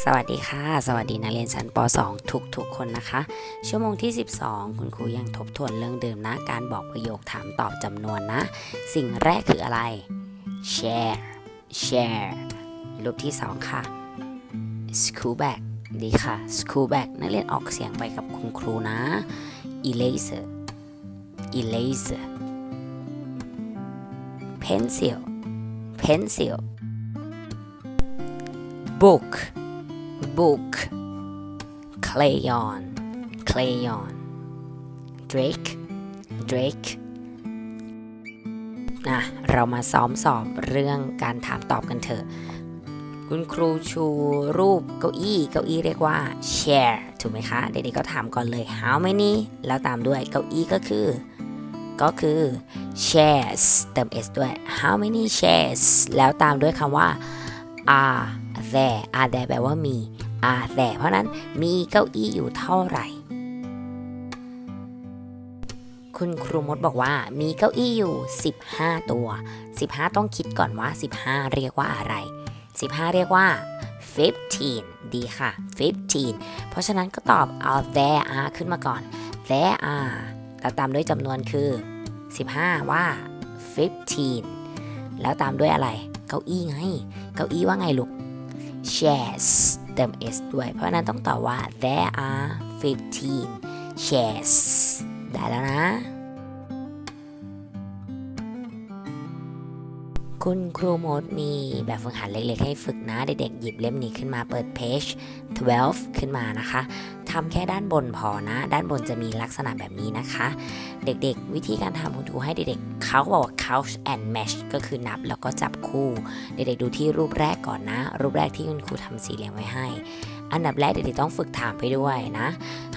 สวัสดีค่ะ สวัสดีนักเรียนชั้นป .2 ทุกทุกๆคนนะคะ ชั่วโมงที่ 12 คุณครูยังทบทวนเรื่องเดิมนะ การบอกประโยคถามตอบจำนวนนะ สิ่งแรกคืออะไร share share รูปที่ 2 ค่ะ school bag ดีค่ะ school bag นักเรียนออกเสียงไปกับคุณครูนะ eraser eraser pencil pencil book book crayon crayon drake drake นะเรามาซ้อมสอบเรื่องการถามตอบกันเถอะ คุณครูชูรูปเก้าอี้ เก้าอี้เรียกว่า chair ถูกไหมคะ เด็กๆก็ถามก่อนเลย how many แล้วตามด้วยเก้าอี้ก็คือ ก็คือ chairs เติม s ด้วย how many chairs แล้วตามด้วยคำว่า are there are there แปลว่ามี are there เพราะนั้นมีเก้าอี้อยู่เท่าไหร่ คุณครูมดบอกว่ามีเก้าอี้อยู่ 15 ตัว 15 ต้องคิดก่อนว่า 15 เรียกว่าอะไร 15 เรียกว่า 15 ดีค่ะ 15 เพราะฉะนั้นก็ตอบเอา there are ขึ้นมาก่อน there are แล้วตามด้วยจำนวนคือ 15 ว่า 15 แล้วตามด้วยอะไร เก้าอี้ไง เก้าอี้ว่าไงลูก chairs เติม s ด้วย เพราะนั้นต้องตอบว่า there are 15 chairs ได้แล้วนะ คุณครูโมดมีแบบฝึกหัดเล็กๆให้ฝึกนะ เด็กๆหยิบเล่มนี้ขึ้นมาเปิดเพจ12 ขึ้นมานะคะ ทำแค่ด้านบนพอนะ ด้านบนจะมีลักษณะแบบนี้นะคะ เด็กๆ วิธีการทำคุณครูให้เด็กๆเขาบอกว่า couch and match ก็คือนับแล้วก็จับคู่ เด็กๆดูที่รูปแรกก่อนนะ รูปแรกที่คุณครูทำสี่เหลี่ยมไว้ให้ อันดับแรกเด็กๆต้องฝึกถามไปด้วยนะ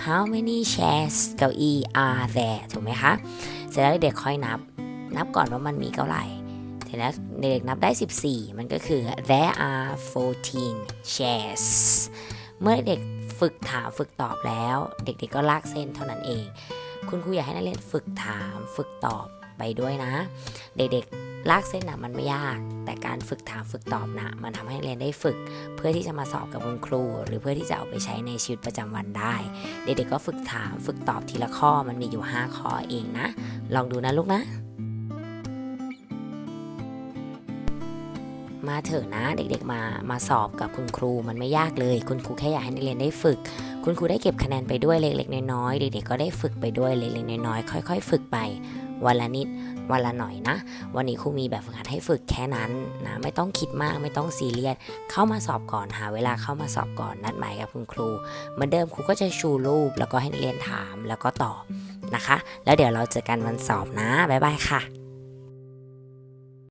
how many chairs เก้าอี้ are there ถูกไหมคะเสร็จแล้วเด็กๆค่อยนับ นับก่อนว่ามันมีเท่าไหร่เสร็จแล้วเด็กๆนับได้ 14 มันก็คือ there are 14 chairs เมื่อเด็ก ฝึกถามฝึกตอบแล้ว เด็กๆก็ลากเส้นเท่านั้นเอง คุณครูอยากให้นักเรียนฝึกถาม ฝึกตอบไปด้วยนะ เด็กๆลากเส้นนะมันไม่ยาก แต่การฝึกถามฝึกตอบนะมันทำให้นักเรียนได้ฝึก เพื่อที่จะมาสอบกับคุณครู หรือเพื่อที่จะเอาไปใช้ในชีวิตประจำวันได้ เด็กๆก็ฝึกถาม ฝึกตอบทีละข้อมันมีอยู่ 5 ข้อเองนะ ลองดูนะลูกนะ มาเถอะนะเด็กๆมามาสอบกับคุณครูมันไม่ยากเลย คุณครูแค่อยากให้นักเรียนได้ฝึก คุณครูได้เก็บคะแนนไปด้วยเล็กๆน้อยๆเด็กๆก็ได้ฝึกไปด้วยเล็กๆน้อยๆค่อย ๆ ฝึกไปวันละนิดวันละหน่อยนะ วันนี้ครูมีแบบฝึกหัดให้ฝึกแค่นั้นนะไม่ต้องคิดมากไม่ต้องซีเรียสเข้ามาสอบก่อนหาเวลาเข้ามาสอบก่อนนัดหมายกับคุณครูเหมือนเดิมครูก็จะชูรูปแล้วก็ให้นักเรียนถามแล้วก็ตอบนะคะ แล้วเดี๋ยวเราเจอกันวันสอบนะบ๊ายบายค่ะ